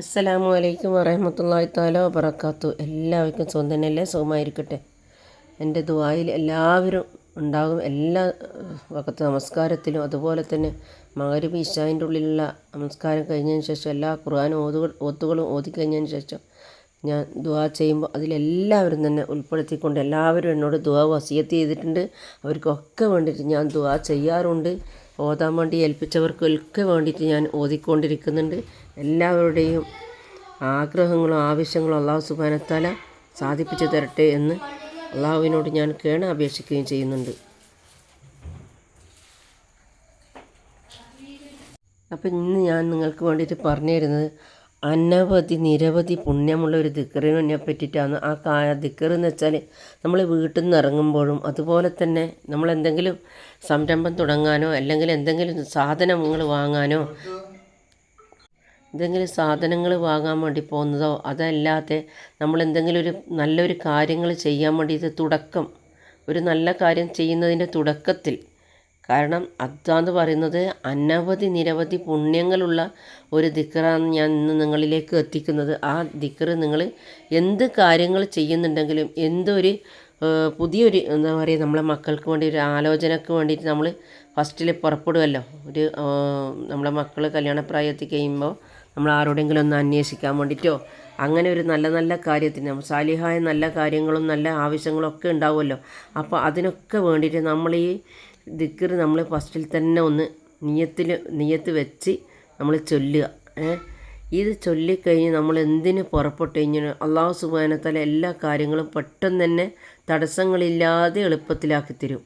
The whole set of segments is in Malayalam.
അസ്സലാമു അലൈക്കും വറഹമത്തല്ലാഹി താല വബറക്കാത്തു എല്ലാവർക്കും സ്വന്തം തന്നെയല്ലേ? സുഖമായിരിക്കട്ടെ. എന്റെ ദുബായിൽ എല്ലാവരും ഉണ്ടാകും. എല്ലാ വക്കത്ത് നമസ്കാരത്തിലും അതുപോലെ തന്നെ മകരബ് ഇഷാന്റെ ഉള്ളിലുള്ള നമസ്കാരം കഴിഞ്ഞതിന് ശേഷം എല്ലാ ഖുർആൻ ഓതുകൾ ഓത്തുകളും ഓതിക്കഴിഞ്ഞതിന് ശേഷം ഞാൻ ദുവാ ചെയ്യുമ്പോൾ അതിലെല്ലാവരും തന്നെ ഉൾപ്പെടുത്തിക്കൊണ്ട് എല്ലാവരും എന്നോട് ദുവാ വസിയത്ത് ചെയ്തിട്ടുണ്ട്. അവർക്കൊക്കെ വേണ്ടിയിട്ട് ഞാൻ ദുവാ ചെയ്യാറുണ്ട്. ഓതാൻ വേണ്ടി ഏൽപ്പിച്ചവർക്കൊക്കെ വേണ്ടിയിട്ട് ഞാൻ ഓതിക്കൊണ്ടിരിക്കുന്നുണ്ട്. എല്ലാവരുടെയും ആഗ്രഹങ്ങളും ആവശ്യങ്ങളും അള്ളാഹു സുബാനത്താല സാധിപ്പിച്ചു തരട്ടെ എന്ന് അള്ളാഹുവിനോട് ഞാൻ കേണ അപേക്ഷിക്കുകയും ചെയ്യുന്നുണ്ട്. അപ്പം ഇന്ന് ഞാൻ നിങ്ങൾക്ക് വേണ്ടിയിട്ട് പറഞ്ഞു തരുന്നത് അനവധി നിരവധി പുണ്യമുള്ള ഒരു ദിക്കറിനെ പറ്റിയിട്ടാണ്. ആ കായ ദിക്കർ എന്ന് വെച്ചാൽ നമ്മൾ വീട്ടിൽ നിന്ന് ഇറങ്ങുമ്പോഴും അതുപോലെ തന്നെ നമ്മൾ എന്തെങ്കിലും സംരംഭം തുടങ്ങാനോ അല്ലെങ്കിൽ എന്തെങ്കിലും സാധനങ്ങൾ വാങ്ങാനോ എന്തെങ്കിലും സാധനങ്ങൾ വാങ്ങാൻ വേണ്ടി പോകുന്നതോ അതല്ലാതെ നമ്മൾ എന്തെങ്കിലും ഒരു നല്ലൊരു കാര്യങ്ങൾ ചെയ്യാൻ വേണ്ടിയിട്ട് തുടക്കം ഒരു നല്ല കാര്യം ചെയ്യുന്നതിന്റെ തുടക്കത്തിൽ കാരണം അതാന്ന് പറയുന്നത് അനവധി നിരവധി പുണ്യങ്ങളുള്ള ഒരു ദിക്കറാണ് ഞാൻ ഇന്ന് നിങ്ങളിലേക്ക് എത്തിക്കുന്നത്. ആ ദിക്കറ് നിങ്ങൾ എന്ത് കാര്യങ്ങൾ ചെയ്യുന്നുണ്ടെങ്കിലും എന്തൊരു പുതിയൊരു എന്താ പറയുക നമ്മളെ മക്കൾക്ക് വേണ്ടി ഒരു ആലോചനക്ക് വേണ്ടിയിട്ട് നമ്മൾ ഫസ്റ്റിൽ പുറപ്പെടുമല്ലോ ഒരു നമ്മളെ മക്കൾ കല്യാണപ്രായത്തിൽ കഴിയുമ്പോൾ നമ്മൾ ആരോടെങ്കിലും ഒന്ന് അന്വേഷിക്കാൻ വേണ്ടിയിട്ടോ അങ്ങനെ ഒരു നല്ല നല്ല കാര്യത്തിന് സാലിഹായ നല്ല കാര്യങ്ങളും നല്ല ആവശ്യങ്ങളും ഒക്കെ ഉണ്ടാവുമല്ലോ. അപ്പോൾ അതിനൊക്കെ വേണ്ടിയിട്ട് നമ്മൾ ഈ ദിക്കർ നമ്മൾ ഫസ്റ്റിൽ തന്നെ ഒന്ന് നിയത്തിൽ നിയത്ത് വെച്ച് നമ്മൾ ചൊല്ലുക. ഇത് ചൊല്ലിക്കഴിഞ്ഞ് നമ്മൾ എന്തിന് പുറപ്പെട്ട് കഴിഞ്ഞാൽ അള്ളാഹു സുബാനത്തല എല്ലാ കാര്യങ്ങളും പെട്ടെന്ന് തന്നെ തടസ്സങ്ങളില്ലാതെ എളുപ്പത്തിലാക്കി തരും.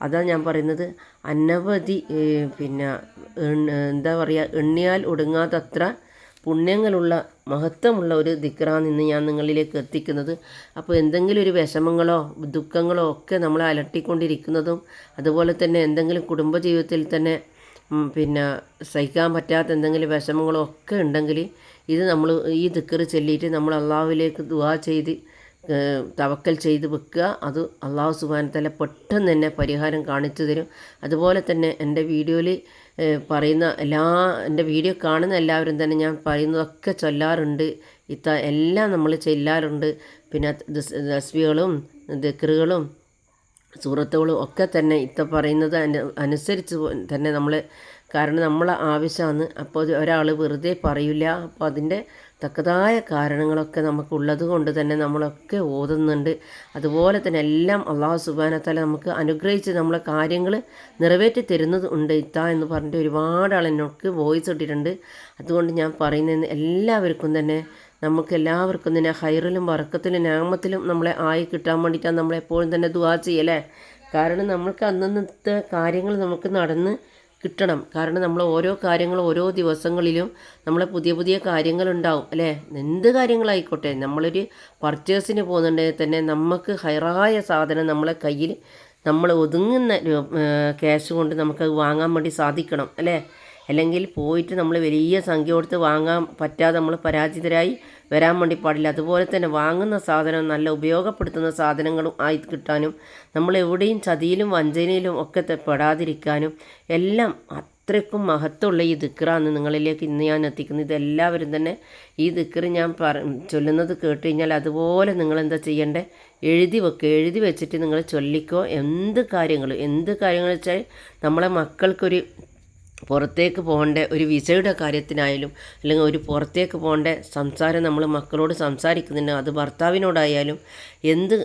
അതാണ് ഞാൻ പറയുന്നത്. അനവധി പിന്നെ എന്താ പറയുക എണ്ണിയാൽ ഒടുങ്ങാത്തത്ര പുണ്യങ്ങളുള്ള മഹത്വമുള്ള ഒരു ദിക്റാണ് ഇന്ന് ഞാൻ നിങ്ങളിലേക്ക് എത്തിക്കുന്നത്. അപ്പോൾ എന്തെങ്കിലും ഒരു വിഷമങ്ങളോ ദുഃഖങ്ങളോ ഒക്കെ നമ്മളെ അലട്ടിക്കൊണ്ടിരിക്കുന്നതും അതുപോലെ തന്നെ എന്തെങ്കിലും കുടുംബജീവിതത്തിൽ തന്നെ പിന്നെ സഹിക്കാൻ പറ്റാത്ത എന്തെങ്കിലും വിഷമങ്ങളോ ഒക്കെ ഉണ്ടെങ്കിൽ ഇത് നമ്മൾ ഈ ദിക്കറ് ചൊല്ലിയിട്ട് നമ്മൾ അള്ളാഹുവിലേക്ക് ദുവാ ചെയ്ത് തവക്കൽ ചെയ്ത് വെക്കുക. അത് അള്ളാഹു സുബാനത്തല പെട്ടെന്ന് തന്നെ പരിഹാരം കാണിച്ചു തരും. അതുപോലെ തന്നെ എന്റെ വീഡിയോയിൽ പറയുന്ന എല്ലാ എന്റെ വീഡിയോ കാണുന്ന എല്ലാവരും തന്നെ ഞാൻ പറയുന്നതൊക്കെ ചൊല്ലാറുണ്ട്. ഇത്ത എല്ലാം നമ്മൾ ചെല്ലാറുണ്ട്. പിന്നെ ദസ്വികളും ദക്കറുകളും സുഹൃത്തുക്കളും ഒക്കെ തന്നെ ഇത്ത പറയുന്നത് അനുസരിച്ച് തന്നെ നമ്മൾ കാരണം നമ്മളെ ആവശ്യമാണ്. അപ്പോൾ ഒരാൾ വെറുതെ പറയില്ല അപ്പോൾ അതിന്റെ തക്കതായ കാരണങ്ങളൊക്കെ നമുക്കുള്ളത് കൊണ്ട് തന്നെ നമ്മളൊക്കെ ഓതുന്നുണ്ട്. അതുപോലെ തന്നെ എല്ലാം അള്ളാഹു സുബാനത്തല നമുക്ക് അനുഗ്രഹിച്ച് നമ്മളെ കാര്യങ്ങൾ നിറവേറ്റി തരുന്നത് ഉണ്ട്. ഇത്ത എന്ന് പറഞ്ഞിട്ട് ഒരുപാട് ആൾ എന്നൊക്കെ വോയിസ് ഇട്ടിട്ടുണ്ട്. അതുകൊണ്ട് ഞാൻ പറയുന്നത് എല്ലാവർക്കും തന്നെ നമുക്ക് എല്ലാവർക്കും തന്നെ ഹൈറിലും വറക്കത്തിലും നാമത്തിലും നമ്മളെ ആയി കിട്ടാൻ വേണ്ടിയിട്ടാണ് നമ്മളെപ്പോഴും തന്നെ ദുവാ ചെയ്യല്ലേ? കാരണം നമ്മൾക്ക് അന്നന്നത്തെ കാര്യങ്ങൾ നമുക്ക് നടന്ന് കിട്ടണം. കാരണം നമ്മൾ ഓരോ കാര്യങ്ങൾ ഓരോ ദിവസങ്ങളിലും നമ്മളെ പുതിയ പുതിയ കാര്യങ്ങളുണ്ടാവും അല്ലേ? എന്ത് കാര്യങ്ങളായിക്കോട്ടെ. നമ്മളൊരു പർച്ചേസിന് പോകുന്നുണ്ടെങ്കിൽ തന്നെ നമുക്ക് ഹൈറായ സാധനം നമ്മളെ കയ്യിൽ നമ്മൾ ഒതുങ്ങുന്ന ക്യാഷ് കൊണ്ട് നമുക്കത് വാങ്ങാൻ വേണ്ടി സാധിക്കണം അല്ലേ? അല്ലെങ്കിൽ പോയിട്ട് നമ്മൾ വലിയ സംഖ്യ കൊടുത്ത് വാങ്ങാൻ പറ്റാതെ നമ്മൾ പരാജിതരായി വരാൻ വേണ്ടി പാടില്ല. അതുപോലെ തന്നെ വാങ്ങുന്ന സാധനം നല്ല ഉപയോഗപ്പെടുത്തുന്ന സാധനങ്ങളും ആയി കിട്ടാനും നമ്മൾ എവിടെയും ചതിയിലും വഞ്ചനയിലും ഒക്കെ പെടാതിരിക്കാനും എല്ലാം അത്രയ്ക്കും മഹത്വമുള്ള ഈ ദിക്റാണ് നിങ്ങളിലേക്ക് ഇന്ന് ഞാൻ എത്തിക്കുന്നത്. ഇതെല്ലാവരും തന്നെ ഈ ദിക്റ് ഞാൻ പറ ചൊല്ലുന്നത് കേട്ട് കഴിഞ്ഞാൽ അതുപോലെ നിങ്ങൾ എന്താ ചെയ്യേണ്ടത് എഴുതി വെക്കുക എഴുതി വെച്ചിട്ട് നിങ്ങൾ ചൊല്ലിക്കോ. എന്ത് കാര്യങ്ങൾ എന്ത് കാര്യങ്ങൾ വെച്ചാൽ നമ്മളെ മക്കൾക്കൊരു പുറത്തേക്ക് പോകേണ്ട ഒരു വിസയുടെ കാര്യത്തിനായാലും അല്ലെങ്കിൽ ഒരു പുറത്തേക്ക് പോകേണ്ട സംസാരം നമ്മൾ മക്കളോട് സംസാരിക്കുന്നുണ്ട് അത് ഭർത്താവിനോടായാലും എന്ത്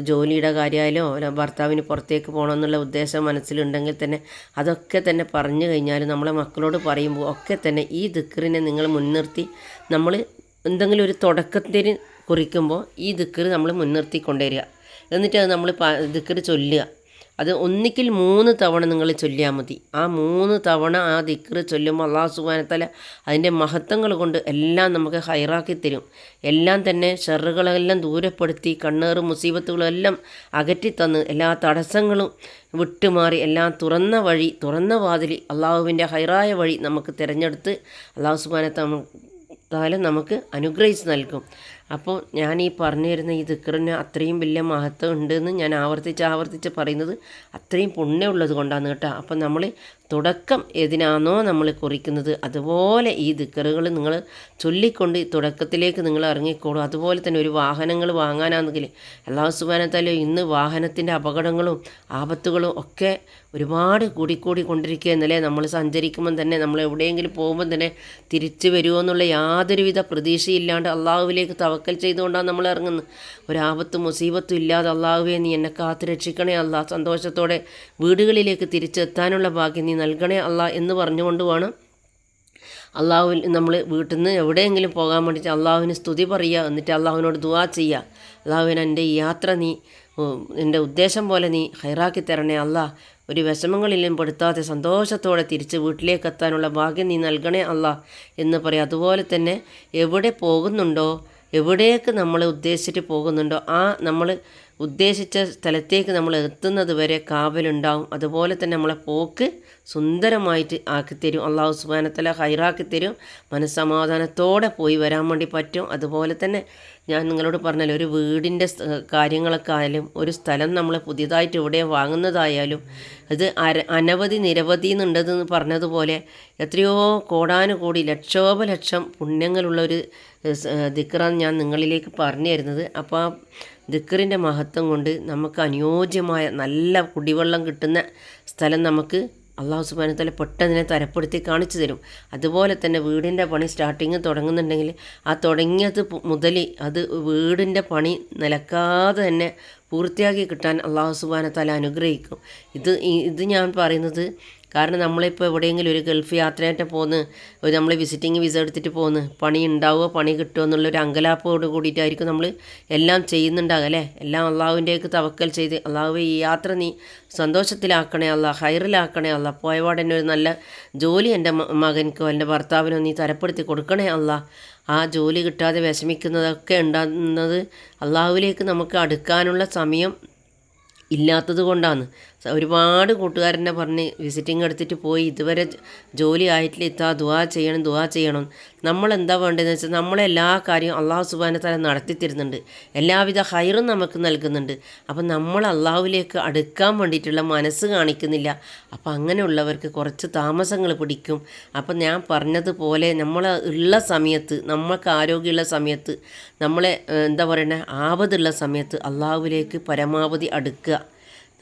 ജോലിയുടെ കാര്യമായാലോ ഭർത്താവിന് പുറത്തേക്ക് പോകണമെന്നുള്ള ഉദ്ദേശം മനസ്സിലുണ്ടെങ്കിൽ തന്നെ അതൊക്കെ തന്നെ പറഞ്ഞു കഴിഞ്ഞാൽ നമ്മളെ മക്കളോട് പറയുമ്പോൾ ഒക്കെ തന്നെ ഈ ദിക്കറിനെ നിങ്ങൾ മുൻനിർത്തി നമ്മൾ എന്തെങ്കിലും ഒരു തുടക്കത്തിന് കുറിക്കുമ്പോൾ ഈ ദിക്കറ് നമ്മൾ മുൻനിർത്തി കൊണ്ടുവരിക എന്നിട്ട് അത് നമ്മൾ ദിക്കറ് ചൊല്ലുക. അത് ഒന്നിക്കിൽ മൂന്ന് തവണ നിങ്ങൾ ചൊല്ലിയാൽ മതി. ആ മൂന്ന് തവണ ആ ദിക്ർ ചൊല്ലുമ്പോൾ അള്ളാഹു സുബാനത്തല അതിന്റെ മഹത്വങ്ങൾ കൊണ്ട് എല്ലാം നമുക്ക് ഹൈറാക്കി തരും. എല്ലാം തന്നെ ഷെറുകളെല്ലാം ദൂരപ്പെടുത്തി കണ്ണേറ് മുസീബത്തുകളെല്ലാം അകറ്റി തന്ന് എല്ലാ തടസ്സങ്ങളും വിട്ടുമാറി എല്ലാം തുറന്ന വഴി തുറന്ന വാതിൽ അള്ളാഹുവിന്റെ ഹൈറായ വഴി നമുക്ക് തിരഞ്ഞെടുത്ത് അള്ളാഹു സുബാനത്ത നമുക്ക് അനുഗ്രഹിച്ച് നൽകും. അപ്പോൾ ഞാൻ ഈ പറഞ്ഞു തരുന്ന ഈ ദിക്കറിന് അത്രയും വലിയ മഹത്വം ഉണ്ടെന്ന് ഞാൻ ആവർത്തിച്ച് ആവർത്തിച്ച് പറയുന്നത് അത്രയും പുണ്യമുള്ളത് കൊണ്ടാണ് കേട്ടോ. അപ്പോൾ നമ്മൾ തുടക്കം ഏതിനാണോ നമ്മൾ കുറിക്കുന്നത്? അതുപോലെ ഈ ദിക്കറുകൾ നിങ്ങൾ ചൊല്ലിക്കൊണ്ട് തുടക്കത്തിലേക്ക് നിങ്ങൾ ഇറങ്ങിക്കോളൂ. അതുപോലെ തന്നെ ഒരു വാഹനങ്ങൾ വാങ്ങാനാണെങ്കിൽ അള്ളാഹു സുബാനത്താലും ഇന്ന് വാഹനത്തിന്റെ അപകടങ്ങളും ആപത്തുകളും ഒക്കെ ഒരുപാട് കൂടിക്കൂടി കൊണ്ടിരിക്കുക എന്നല്ലേ നമ്മൾ സഞ്ചരിക്കുമ്പം തന്നെ നമ്മൾ എവിടെയെങ്കിലും പോകുമ്പം തന്നെ തിരിച്ചു വരുമോ എന്നുള്ള യാതൊരുവിധ പ്രതീക്ഷയില്ലാണ്ട് അള്ളാഹുവിലേക്ക് തവക്കൽ ചെയ്തുകൊണ്ടാണ് നമ്മൾ ഇറങ്ങുന്നത്. ഒരാപത്തും മുസീബത്തും ഇല്ലാതെ അള്ളാഹുവെ നീ എന്നെ കാത്തു രക്ഷിക്കണേ അല്ല. സന്തോഷത്തോടെ വീടുകളിലേക്ക് തിരിച്ചെത്താനുള്ള ഭാഗ്യം നീ നൽകണേ അല്ല എന്ന് പറഞ്ഞുകൊണ്ട് വേണം അള്ളാഹുവിൽ നമ്മൾ വീട്ടിൽ നിന്ന് എവിടെയെങ്കിലും പോകാൻ വേണ്ടിയിട്ട് അള്ളാഹുവിന് സ്തുതി പറയുക എന്നിട്ട് അള്ളാഹുവിനോട് ദുവാ ചെയ്യുക. അള്ളാഹുവിന് എന്റെ ഈ യാത്ര നീ എന്റെ ഉദ്ദേശം പോലെ നീ ഹൈറാക്കി തരണേ അല്ലാ. ഒരു വിഷമങ്ങളിലും പെടുത്താതെ സന്തോഷത്തോടെ തിരിച്ച് വീട്ടിലേക്ക് എത്താനുള്ള ഭാഗ്യം നീ നൽകണേ അല്ല എന്ന് പറയും. അതുപോലെ തന്നെ എവിടെ പോകുന്നുണ്ടോ എവിടേക്ക് നമ്മൾ ഉദ്ദേശിച്ചിട്ട് പോകുന്നുണ്ടോ ആ നമ്മൾ ഉദ്ദേശിച്ച സ്ഥലത്തേക്ക് നമ്മൾ എത്തുന്നത് വരെ കാവലുണ്ടാവും. അതുപോലെ തന്നെ നമ്മളെ പോക്ക് സുന്ദരമായിട്ട് ആക്കിത്തരും അള്ളാഹു സുബാനത്തല ഹൈറാക്കി തരും. മനസ്സമാധാനത്തോടെ പോയി വരാൻ വേണ്ടി പറ്റും. അതുപോലെ തന്നെ ഞാൻ നിങ്ങളോട് പറഞ്ഞല്ലോ ഒരു വീടിന്റെ കാര്യങ്ങളൊക്കെ ആയാലും ഒരു സ്ഥലം നമ്മൾ പുതിയതായിട്ട് ഇവിടെ വാങ്ങുന്നതായാലും അത് അര അനവധി നിരവധി എന്നുണ്ടെന്ന് പറഞ്ഞതുപോലെ എത്രയോ കോടാനുകോടി ലക്ഷോപലക്ഷം പുണ്യങ്ങളുള്ള ഒരു ദിക്റാണ് ഞാൻ നിങ്ങളിലേക്ക് പറഞ്ഞു തരുന്നത്. അപ്പോൾ ദിക്കറിന്റെ മഹത്വം കൊണ്ട് നമുക്ക് അനുയോജ്യമായ നല്ല കുടിവെള്ളം കിട്ടുന്ന സ്ഥലം നമുക്ക് അള്ളാഹു സുബാനത്തല പെട്ടെന്നിനെ തരപ്പെടുത്തി കാണിച്ചു തരും. അതുപോലെ തന്നെ വീടിന്റെ പണി സ്റ്റാർട്ടിങ് തുടങ്ങുന്നുണ്ടെങ്കിൽ ആ തുടങ്ങിയത് മുതൽ അത് വീടിന്റെ പണി നിലക്കാതെ തന്നെ പൂർത്തിയാക്കി കിട്ടാൻ അള്ളാഹു സുബാനത്തല അനുഗ്രഹിക്കും. ഇത് ഇത് ഞാൻ പറയുന്നത് കാരണം നമ്മളിപ്പോൾ എവിടെയെങ്കിലും ഒരു ഗൾഫ് യാത്രയായിട്ട് പോകുന്ന ഒരു നമ്മൾ വിസിറ്റിംഗ് വിസ എടുത്തിട്ട് പോകുന്നു പണി ഉണ്ടാവുമോ പണി കിട്ടുമോ എന്നുള്ളൊരു അങ്കലാപ്പോട് കൂടിയിട്ടായിരിക്കും നമ്മൾ എല്ലാം ചെയ്യുന്നുണ്ടാകുക അല്ലേ? എല്ലാം അള്ളാഹുവിന്റെയൊക്കെ തവക്കൽ ചെയ്ത് അള്ളാഹു ഈ യാത്ര നീ സന്തോഷത്തിലാക്കണേ അല്ല ഹൈറിലാക്കണേ അല്ല പോയപാടെന്നെ ഒരു നല്ല ജോലി എന്റെ മകൻക്കോ എന്റെ ഭർത്താവിനോ നീ തരപ്പെടുത്തി കൊടുക്കണേ അല്ല. ആ ജോലി കിട്ടാതെ വിഷമിക്കുന്നതൊക്കെ ഉണ്ടാകുന്നത് അള്ളാഹുവിലേക്ക് നമുക്ക് അടുക്കാനുള്ള സമയം ഇല്ലാത്തത് കൊണ്ടാണ്. ഒരുപാട് കൂട്ടുകാരനെ പറഞ്ഞ് വിസിറ്റിംഗ് എടുത്തിട്ട് പോയി. ഇതുവരെ ജോലി ആയിട്ടില്ല. ഇത്താ ദുവാ ചെയ്യണം ദുവാ ചെയ്യണം. നമ്മൾ എന്താ വേണ്ടതെന്ന് വെച്ചാൽ നമ്മളെ എല്ലാ കാര്യവും അള്ളാഹു സുബാനത്താല നടത്തി തരുന്നുണ്ട്. എല്ലാവിധ ഹൈറും നമുക്ക് നൽകുന്നുണ്ട്. അപ്പം നമ്മൾ അള്ളാഹുവിലേക്ക് അടുക്കാൻ വേണ്ടിയിട്ടുള്ള മനസ്സ് കാണിക്കുന്നില്ല. അപ്പം അങ്ങനെയുള്ളവർക്ക് കുറച്ച് താമസങ്ങൾ പിടിക്കും. അപ്പം ഞാൻ പറഞ്ഞതുപോലെ നമ്മൾ ഉള്ള സമയത്ത് നമ്മൾക്ക് ആരോഗ്യമുള്ള സമയത്ത് നമ്മളെ എന്താ പറയുന്നത് ആപതുള്ള സമയത്ത് അള്ളാഹുവിലേക്ക് പരമാവധി അടുക്കുക.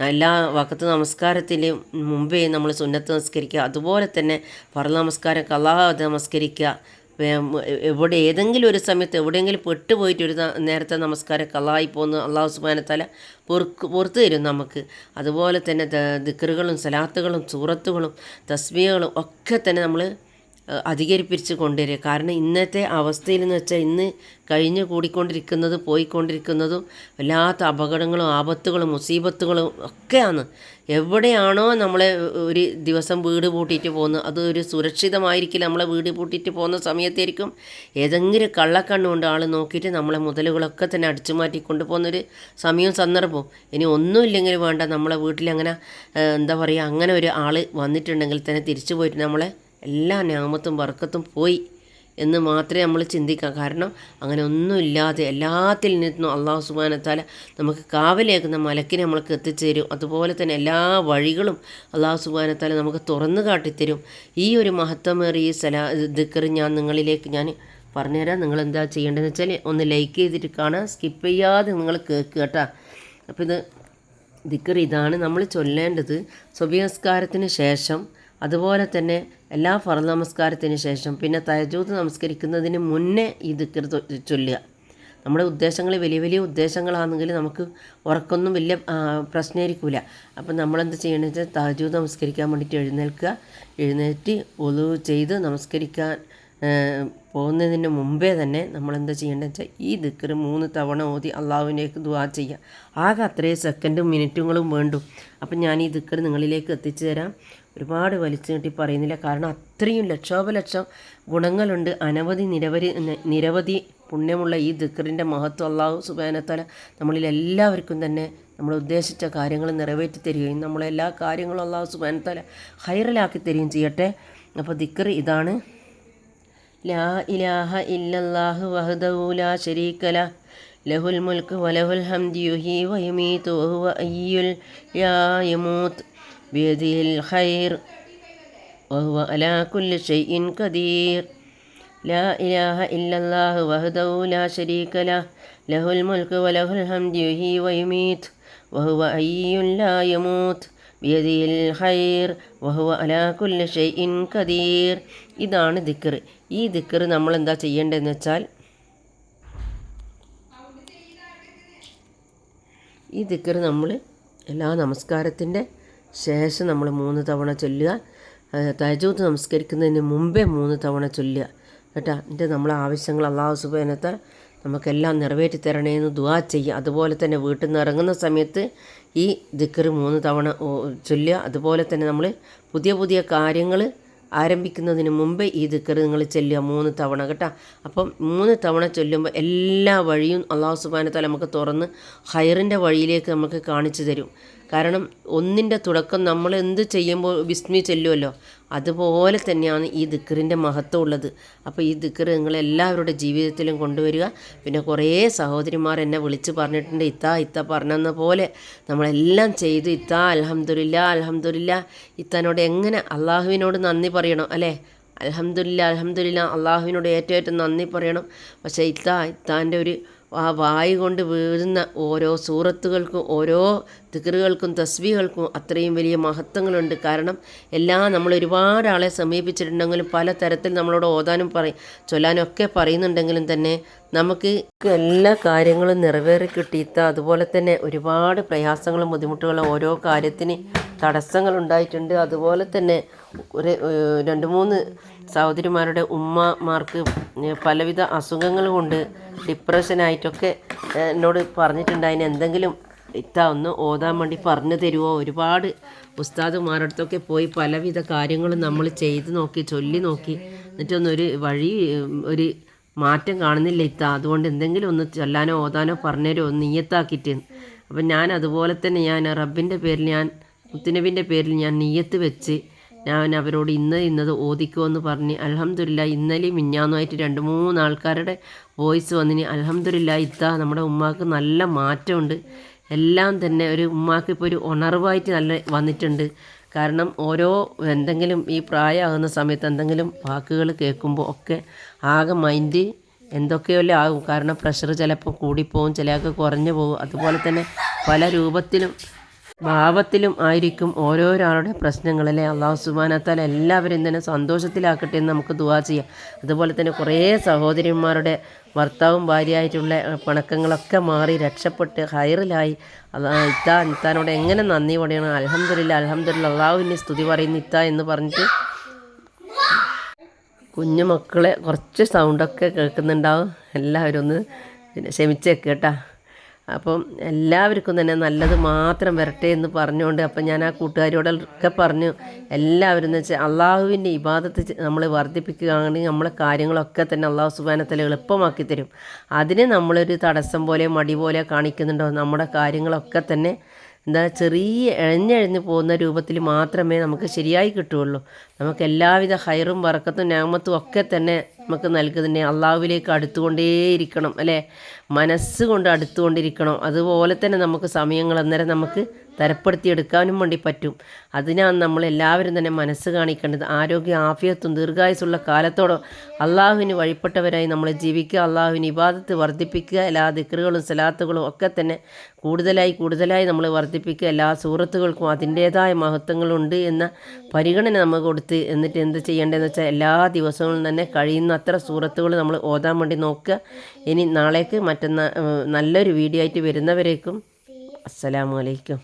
എല്ലാ വക്കത്ത് നമസ്കാരത്തിലും മുമ്പേ നമ്മൾ സുന്നത്ത് നമസ്കരിക്കുക. അതുപോലെ തന്നെ പറ നമസ്കാരം കലാ നമസ്കരിക്കുക. എവിടെ ഏതെങ്കിലും ഒരു സമയത്ത് എവിടെയെങ്കിലും പെട്ടുപോയിട്ട് ഒരു നേരത്തെ നമസ്കാരം കലായി പോകുന്ന അള്ളാഹു സുബാനത്തല പൊറുക്ക് പുറത്തു തരും നമുക്ക്. അതുപോലെ തന്നെ ദിക്കറുകളും സലാത്തുകളും സൂറത്തുകളും തസ്മികളും ഒക്കെ തന്നെ നമ്മൾ അധികരിപ്പിച്ച് കൊണ്ടുവരിക. കാരണം ഇന്നത്തെ അവസ്ഥയിൽ എന്ന് വെച്ചാൽ ഇന്ന് കഴിഞ്ഞു കൂടിക്കൊണ്ടിരിക്കുന്നത് പോയിക്കൊണ്ടിരിക്കുന്നതും വല്ലാത്ത അപകടങ്ങളും ആപത്തുകളും മുസീബത്തുകളും ഒക്കെയാണ്. എവിടെയാണോ നമ്മളെ ഒരു ദിവസം വീട് പൂട്ടിയിട്ട് പോകുന്നത് അത് ഒരു സുരക്ഷിതമായിരിക്കില്ല. നമ്മളെ വീട് പൂട്ടിയിട്ട് പോകുന്ന സമയത്തായിരിക്കും ഏതെങ്കിലും കള്ളക്കണ്ണുകൊണ്ട് ആൾ നോക്കിയിട്ട് നമ്മളെ മുതലുകളൊക്കെ തന്നെ അടിച്ചു മാറ്റി കൊണ്ടുപോകുന്നൊരു സമയവും സന്ദർഭവും. ഇനി ഒന്നുമില്ലെങ്കിൽ വേണ്ട നമ്മളെ വീട്ടിൽ അങ്ങനെ എന്താ പറയുക അങ്ങനെ ഒരു ആൾ വന്നിട്ടുണ്ടെങ്കിൽ തന്നെ തിരിച്ചു പോയിട്ട് നമ്മളെ എല്ലാ ഞാമത്തും വർക്കത്തും പോയി എന്ന് മാത്രമേ നമ്മൾ ചിന്തിക്കാം. കാരണം അങ്ങനെ ഒന്നുമില്ലാതെ എല്ലാത്തിൽ നിന്നും അള്ളാഹു സുബാനത്താല നമുക്ക് കാവലേക്കുന്ന മലക്കിനെ നമ്മൾക്ക് എത്തിച്ചേരും. അതുപോലെ തന്നെ എല്ലാ വഴികളും അള്ളാഹു സുബാനത്താല നമുക്ക് തുറന്നു കാട്ടിത്തരും. ഈ ഒരു മഹത്വമേറിയ സലാ ദിക്കറ് ഞാൻ നിങ്ങളിലേക്ക് ഞാൻ പറഞ്ഞുതരാം. നിങ്ങൾ എന്താ ചെയ്യേണ്ടതെന്ന് വെച്ചാൽ ഒന്ന് ലൈക്ക് ചെയ്തിട്ട് കാണാം. സ്കിപ്പ് ചെയ്യാതെ നിങ്ങൾ കേൾക്കുക കേട്ടോ. അപ്പോൾ ഇത് ദിക്കർ ഇതാണ് നമ്മൾ ചൊല്ലേണ്ടത്. സ്വഭ്യനമസ്കാരത്തിന് ശേഷം അതുപോലെ തന്നെ എല്ലാ ഫറ നമസ്കാരത്തിന് ശേഷം പിന്നെ തയജൂത്ത് നമസ്കരിക്കുന്നതിന് മുന്നേ ഈ ദിക്കർ ചൊല്ലുക. നമ്മുടെ ഉദ്ദേശങ്ങൾ വലിയ വലിയ ഉദ്ദേശങ്ങളാണെങ്കിൽ നമുക്ക് ഉറക്കൊന്നും വലിയ പ്രശ്നമായിരിക്കില്ല അപ്പം നമ്മളെന്ത് ചെയ്യണമെന്ന് വെച്ചാൽ തഹജൂദ് നമസ്കരിക്കാൻ വേണ്ടിയിട്ട് എഴുന്നേൽക്കുക. എഴുന്നേറ്റ് ഒതു ചെയ്ത് നമസ്കരിക്കാൻ പോകുന്നതിന് മുമ്പേ തന്നെ നമ്മൾ എന്താ ചെയ്യേണ്ടത് വെച്ചാൽ ഈ ദിക്കർ മൂന്ന് തവണ ഓതി അള്ളാഹുവിനേക്ക് ദുവാ ചെയ്യുക ആകെ അത്രയും സെക്കൻഡും മിനിറ്റുകളും വേണ്ടു. അപ്പം ഞാൻ ഈ ദിക്കർ നിങ്ങളിലേക്ക് എത്തിച്ചു തരാം. ഒരുപാട് വലിച്ചു കെട്ടി പറയുന്നില്ല. കാരണം അത്രയും ലക്ഷോപലക്ഷം ഗുണങ്ങളുണ്ട്. അനവധി നിരവധി നിരവധി പുണ്യമുള്ള ഈ ദിക്കറിന്റെ മഹത്വം അള്ളാഹു സുബാനത്തല നമ്മളിൽ എല്ലാവർക്കും തന്നെ നമ്മൾ ഉദ്ദേശിച്ച കാര്യങ്ങൾ നിറവേറ്റി തരികയും നമ്മളെല്ലാ കാര്യങ്ങളും അള്ളാഹു സുബാനത്തല ഹൈറലാക്കി തരികയും ചെയ്യട്ടെ. അപ്പോൾ ദിക്കർ ഇതാണ്. ലാ ഇലാഹ ഇല്ലല്ലാഹു വഹ്ദഹു ലാ ശരീക ലഹ് ലഹുൽ മുൽക്ക് വലഹുൽ ഹംദു യുഹീ വയുമീതു വഹുവ അയ്യുൽ ലാ യമൂത്ത് ബിയദിഹിൽ ഖൈർ വഹുവ അലാ കുല്ലി ഷൈഇൻ ഖദീർ ലാ ഇലാഹ ഇല്ലല്ലാഹു വഹ്ദഹു ലാ ശരീക ലഹ് ലഹുൽ മുൽക്ക് വലഹുൽ ഹംദു യുഹീ വയുമീത്ത് വഹുവ അയ്യുൽ ലാ യമൂത്ത് ബിയദിഹിൽ ഹൈർ വഹുവ അലാ കുല്ല ഖദീർ. ഇതാണ് ദിക്കർ ഈ ദിക്കർ നമ്മൾ എന്താ ചെയ്യേണ്ടതെന്ന് വെച്ചാൽ ഈ ദിക്കർ നമ്മൾ എല്ലാ നമസ്കാരത്തിന്റെ ശേഷം നമ്മൾ മൂന്ന് തവണ ചൊല്ലുക. തജൂത്ത് നമസ്കരിക്കുന്നതിന് മുമ്പേ മൂന്ന് തവണ ചൊല്ലുക. കേട്ടോ? എന്റെ നമ്മളെ ആവശ്യങ്ങൾ അള്ളാഹു സുബേനത്തെ നമുക്കെല്ലാം നിറവേറ്റി തരണേന്ന് ദുവാ ചെയ്യുക. അതുപോലെ തന്നെ വീട്ടിൽ നിന്ന് ഇറങ്ങുന്ന സമയത്ത് ഈ ദിക്കർ മൂന്ന് തവണ ചൊല്ലുക. അതുപോലെ തന്നെ നമ്മൾ പുതിയ പുതിയ കാര്യങ്ങൾ ആരംഭിക്കുന്നതിന് മുമ്പേ ഈ ദിക്കർ നിങ്ങൾ ചൊല്ലുക മൂന്ന് തവണ കേട്ടോ? അപ്പം മൂന്ന് തവണ ചൊല്ലുമ്പോൾ എല്ലാ വഴിയും അള്ളാഹു സുബാനത്താൽ നമുക്ക് തുറന്ന് ഹയറിന്റെ വഴിയിലേക്ക് നമുക്ക് കാണിച്ചു തരും. കാരണം ഒന്നിന്റെ തുടക്കം നമ്മൾ എന്ത് ചെയ്യുമ്പോൾ വിസ്മി ചെല്ലുമല്ലോ അതുപോലെ തന്നെയാണ് ഈ ദിക്കറിന്റെ മഹത്വം ഉള്ളത്. അപ്പോൾ ഈ ദിക്കർ നിങ്ങൾ എല്ലാവരുടെ ജീവിതത്തിലും കൊണ്ടുവരിക. പിന്നെ കുറേ സഹോദരിമാർ എന്നെ വിളിച്ച് പറഞ്ഞിട്ടുണ്ട് ഇത്ത ഇത്ത പറഞ്ഞെന്ന പോലെ നമ്മളെല്ലാം ചെയ്ത്. ഇത്ത അലഹമ്മദില്ല അലഹമ്മദില്ല ഇത്തനോട് എങ്ങനെ അള്ളാഹുവിനോട് നന്ദി പറയണം അല്ലേ? അലഹമ്മദില്ല അലഹമ്മദില്ല അള്ളാഹുവിനോട് ഏറ്റവും ഏറ്റവും നന്ദി പറയണം. പക്ഷേ ഇത്ത ഇത്താന്റെ ഒരു ആ വായു കൊണ്ട് വീഴുന്ന ഓരോ സൂറത്തുകൾക്കും ഓരോ ദിക്റുകൾക്കും തസ്ബീഹുകൾക്കും അത്രയും വലിയ മഹത്വങ്ങളുണ്ട്. കാരണം എല്ലാം നമ്മൾ ഒരുപാട് ആളെ സമീപിച്ചിട്ടുണ്ടെങ്കിലും പല തരത്തിൽ നമ്മളോട് ഓതാനും പറയും ചൊല്ലാനും ഒക്കെ പറയുന്നുണ്ടെങ്കിലും തന്നെ നമുക്ക് എല്ലാ കാര്യങ്ങളും നിറവേറി കിട്ടിയിത്ത അതുപോലെ തന്നെ ഒരുപാട് പ്രയാസങ്ങളും ബുദ്ധിമുട്ടുകളും ഓരോ കാര്യത്തിന് തടസ്സങ്ങളുണ്ടായിട്ടുണ്ട് അതുപോലെ തന്നെ ഒരു രണ്ട് മൂന്ന് സഹോദരിമാരുടെ ഉമ്മമാർക്ക് പലവിധ അസുഖങ്ങൾ കൊണ്ട് ഡിപ്രഷനായിട്ടൊക്കെ എന്നോട് പറഞ്ഞിട്ടുണ്ട്. അതിന് എന്തെങ്കിലും ഇത്ത ഒന്ന് ഓതാൻ വേണ്ടി പറഞ്ഞു തരുമോ ഒരുപാട് ഉസ്താദുമാരുടെ അടുത്തൊക്കെ പോയി പലവിധ കാര്യങ്ങളും നമ്മൾ ചെയ്ത് നോക്കി ചൊല്ലി നോക്കി. എന്നിട്ടൊന്നൊരു വഴി ഒരു മാറ്റം കാണുന്നില്ല ഇത്ത. അതുകൊണ്ട് എന്തെങ്കിലും ഒന്ന് ചൊല്ലാനോ ഓതാനോ പറഞ്ഞുതരുമോ ഒന്ന് നീയത്താക്കിയിട്ട്. അപ്പം ഞാൻ അതുപോലെ തന്നെ ഞാൻ റബ്ബിന്റെ പേരിൽ ഞാൻ മുത്തുനബിന്റെ പേരിൽ ഞാൻ നീയത്ത് വെച്ച് ഞാൻ അവരോട് ഇന്ന് ഇന്നത് ഓദിക്കുമെന്ന് പറഞ്ഞ് അലഹമ്മദില്ല ഇന്നലെ മിഞ്ഞാന്നുമായിട്ട് രണ്ട് മൂന്ന് ആൾക്കാരുടെ വോയിസ് വന്നിന് അലഹമ്മദില്ല ഇതാ നമ്മുടെ ഉമ്മാക്ക് നല്ല മാറ്റമുണ്ട്. എല്ലാം തന്നെ ഒരു ഉമ്മാക്ക് ഇപ്പോൾ ഒരു ഉണർവായിട്ട് നല്ല വന്നിട്ടുണ്ട്. കാരണം ഓരോ എന്തെങ്കിലും ഈ പ്രായമാകുന്ന സമയത്ത് എന്തെങ്കിലും വാക്കുകൾ കേൾക്കുമ്പോൾ ഒക്കെ ആകെ മൈൻഡ് എന്തൊക്കെയല്ലേ ആകും. കാരണം പ്രഷർ ചിലപ്പോൾ കൂടിപ്പോവും ചിലയൊക്കെ കുറഞ്ഞു പോകും അതുപോലെ തന്നെ പല രൂപത്തിലും ഭാവത്തിലും ആയിരിക്കും ഓരോരാളുടെ പ്രശ്നങ്ങളല്ലേ? അള്ളാഹു സുബാനത്താൽ എല്ലാവരും തന്നെ സന്തോഷത്തിലാക്കട്ടെ എന്ന് നമുക്ക് ദുവാ ചെയ്യാം. അതുപോലെ തന്നെ കുറേ സഹോദരിമാരുടെ ഭർത്താവും ഭാര്യയായിട്ടുള്ള പിണക്കങ്ങളൊക്കെ മാറി രക്ഷപ്പെട്ട് ഹൈറിലായി. ഇത്ത ഇത്താനോട് എങ്ങനെ നന്ദി പറയണം? അലഹമ്മദില്ല അലഹമ്മദില്ല അള്ളാഹുവിന്റെ സ്തുതി പറയുന്ന ഇത്ത എന്ന് പറഞ്ഞിട്ട്. കുഞ്ഞു മക്കളെ കുറച്ച് സൗണ്ടൊക്കെ കേൾക്കുന്നുണ്ടാവും. എല്ലാവരും ഒന്ന് പിന്നെ ക്ഷമിച്ചേക്ക് കേട്ടോ. അപ്പം എല്ലാവർക്കും തന്നെ നല്ലത് മാത്രം വരട്ടെ എന്ന് പറഞ്ഞുകൊണ്ട് അപ്പം ഞാൻ ആ കൂട്ടുകാരിയോടൊക്കെ പറഞ്ഞു എല്ലാവരും എന്ന് വെച്ചാൽ അള്ളാഹുവിന്റെ ഇബാദത്ത് നമ്മൾ വർദ്ധിപ്പിക്കുകയാണെങ്കിൽ നമ്മളെ കാര്യങ്ങളൊക്കെ തന്നെ അള്ളാഹു സുബാനത്തിൽ എളുപ്പമാക്കി തരും. അതിന് നമ്മളൊരു തടസ്സം പോലെ മടി പോലെ കാണിക്കുന്നുണ്ടോ? നമ്മുടെ കാര്യങ്ങളൊക്കെ തന്നെ എന്താ ചെറിയ എഴഞ്ഞെഴഞ്ഞ് പോകുന്ന രൂപത്തിൽ മാത്രമേ നമുക്ക് ശരിയായി കിട്ടുകയുള്ളൂ. നമുക്ക് എല്ലാവിധ ഹൈറും വറക്കത്തും ഞാമത്തും ഒക്കെ തന്നെ നമുക്ക് നൽകുന്നതിനെ അള്ളാഹുവിലേക്ക് അടുത്തുകൊണ്ടേയിരിക്കണം അല്ലേ? മനസ്സുകൊണ്ട് അടുത്തുകൊണ്ടിരിക്കണം. അതുപോലെ തന്നെ നമുക്ക് സമയങ്ങൾ അന്നേരം നമുക്ക് തരപ്പെടുത്തിയെടുക്കാനും വേണ്ടി പറ്റും. അതിനാണ് നമ്മൾ എല്ലാവരും തന്നെ മനസ്സ് കാണിക്കേണ്ടത്. ആരോഗ്യ ആഫിയത്തും ദീർഘായുസുള്ള കാലത്തോടെ അള്ളാഹുവിന് വഴിപ്പെട്ടവരായി നമ്മൾ ജീവിക്കുക അള്ളാഹുവിന് ഇബാദത്ത് വർദ്ധിപ്പിക്കുക എല്ലാ ദിക്കറുകളും സലാത്തുകളും ഒക്കെ തന്നെ കൂടുതലായി കൂടുതലായി നമ്മൾ വർദ്ധിപ്പിക്കുക. എല്ലാ സൂറത്തുകൾക്കും അതിന്റേതായ മഹത്വങ്ങളുണ്ട് എന്ന പരിഗണന നമ്മൾ കൊടുത്ത് എന്നിട്ട് എന്ത് ചെയ്യേണ്ടതെന്ന് വെച്ചാൽ എല്ലാ ദിവസങ്ങളും തന്നെ കഴിയുന്ന അത്ര സൂറത്തുകൾ നമ്മൾ ഓതാൻ വേണ്ടി നോക്കുക. ഇനി നാളേക്ക് മറ്റന്നാ നല്ലൊരു വീഡിയോ ആയിട്ട് വരുന്നവരേക്കും അസ്സലാമലൈക്കും